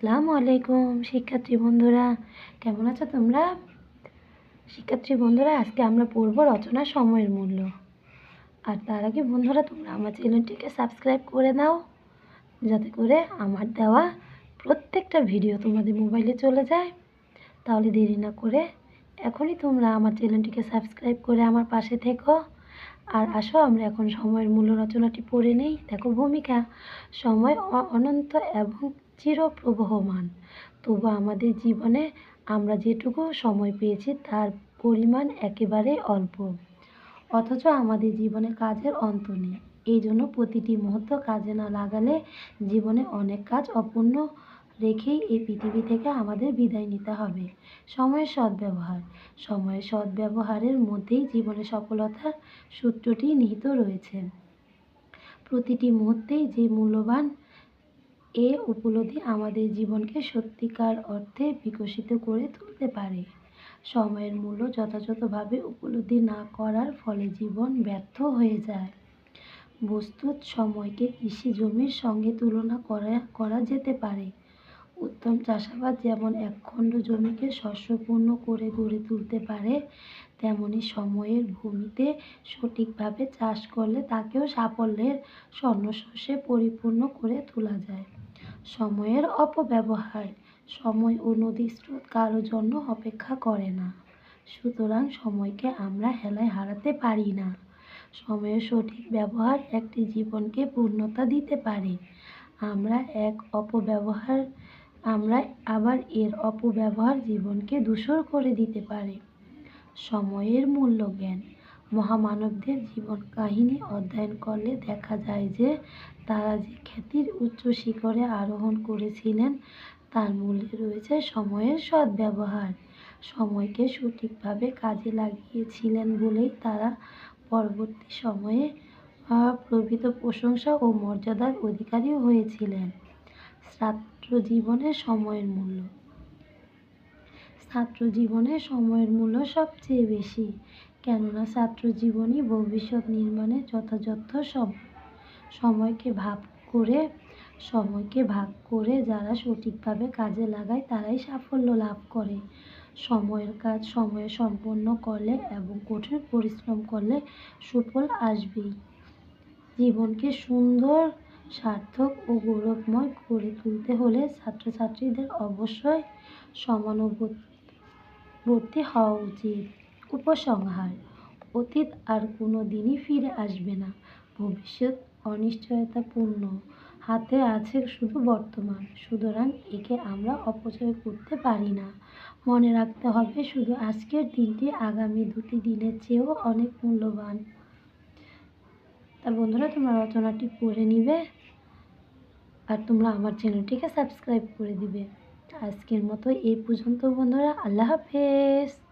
আসসালামু আলাইকুম, শিক্ষার্থী বন্ধুরা। কেমন আছো তোমরা? শিক্ষার্থী বন্ধুরা, আজকে আমরা পড়ব রচনা সময়ের মূল্য। আর তার আগে বন্ধুরা, তোমরা আমার চ্যানেলটিকে সাবস্ক্রাইব করে দাও যাতে করে আমার দেওয়া প্রত্যেকটা ভিডিও তোমাদের মোবাইলে চলে যায়। তাহলে দেরি না করে এখনই তোমরা আমার চ্যানেলটিকে সাবস্ক্রাইব করে আমার পাশে থেকো। আর আসো, আমরা এখন সময়ের মূল্য রচনাটি পড়ে নেই। দেখো, ভূমিকা। সময় অনন্ত এবং চিরপ্রবহমান। তবু আমাদের জীবনে আমরা যেটুকু সময় পেয়েছি, তার পরিমাণ একেবারে অল্প। অথচ আমাদের জীবনে কাজের অন্ত নেই। এই জন্য প্রতিটি মুহূর্ত কাজে না লাগালে জীবনে অনেক কাজ অপূর্ণ রেখেই এই পৃথিবী থেকে আমাদের বিদায় নিতে হবে। সময়ের সদ্ব্যবহার। সময়ের সদ্ব্যবহারের মধ্যেই জীবনে সফলতার সূত্রটি নিহিত রয়েছে। প্রতিটি মুহূর্তেই যে মূল্যবান এ উপলব্ধি আমাদের জীবনকে সত্যিকার অর্থে বিকশিত করে তুলতে পারে। সময়ের মূল্য যথাযথভাবে উপলব্ধি না করার ফলে জীবন ব্যর্থ হয়ে যায়। বস্তুত সময়কে কৃষি জমির সঙ্গে তুলনা করা করা যেতে পারে। উত্তম চাষাবাদ যেমন একখণ্ড জমিকে শস্যপূর্ণ করে গড়ে তুলতে পারে, তেমনি সময়ের ভূমিতে সঠিকভাবে চাষ করলে তাকেও সাফল্যের স্বর্ণশস্যে পরিপূর্ণ করে তোলা যায়। সময়ের অপব্যবহার। সময় ও নদীর স্রোত কারও জন্য অপেক্ষা করে না। সুতরাং সময়কে আমরা হেলায় হারাতে পারি না। সময়ের সঠিক ব্যবহার একটি জীবনকে পূর্ণতা দিতে পারে। আমরা এক অপব্যবহার, আমরা আবার এর অপব্যবহার জীবনকে ধূসর করে দিতে পারে। সময়ের মূল্য জ্ঞান মহামানবদের জীবন কাহিনী অধ্যয়ন করলে দেখা যায় যে তারা যে খ্যাতির উচ্চ শিখরে আরোহণ করেছিলেন, তার মূলে রয়েছে সময়ের সদ্ব্যবহার। সময়কে সঠিকভাবে কাজে লাগিয়েছিলেন বলেই তারা পরবর্তী সময়ে প্রভৃত প্রশংসা ও মর্যাদার অধিকারী হয়েছিলেন। ছাত্র জীবনে সময়ের মূল্য। ছাত্র জীবনে সময়ের মূল্য সবচেয়ে বেশি। কেননা ছাত্র জীবনই ভবিষ্যৎ নির্মাণে যথাযথ সময় সময়কে ভাগ করে, সময়কে ভাগ করে যারা সঠিকভাবে কাজে লাগায় তারাই সাফল্য লাভ করে। সময়ের কাজ সময়ে সম্পন্ন করলে এবং কঠিন পরিশ্রম করলে সুফল আসবেই। জীবনকে সুন্দর, সার্থক ও গৌরবময় করে তুলতে হলে ছাত্রছাত্রীদের অবশ্যই সমানুবর্তী হওয়া উচিত। উপসংহার। অতীত আর কোনো দিনই ফিরে আসবে না। ভবিষ্যৎ অনিশ্চয়তাপূর্ণ। হাতে আছে শুধু বর্তমান। সুতরাং একে আমরা অপচয় করতে পারি না। মনে রাখতে হবে শুধু আজকের দিনটি আগামী দুটি দিনের চেয়েও অনেক মূল্যবান। তা বন্ধুরা, তোমরা রচনাটি পড়ে নিবে আর তোমরা আমার চ্যানেলটিকে সাবস্ক্রাইব করে দিবে। আজকের মতো এই পর্যন্ত বন্ধুরা। আল্লাহ হাফেজ।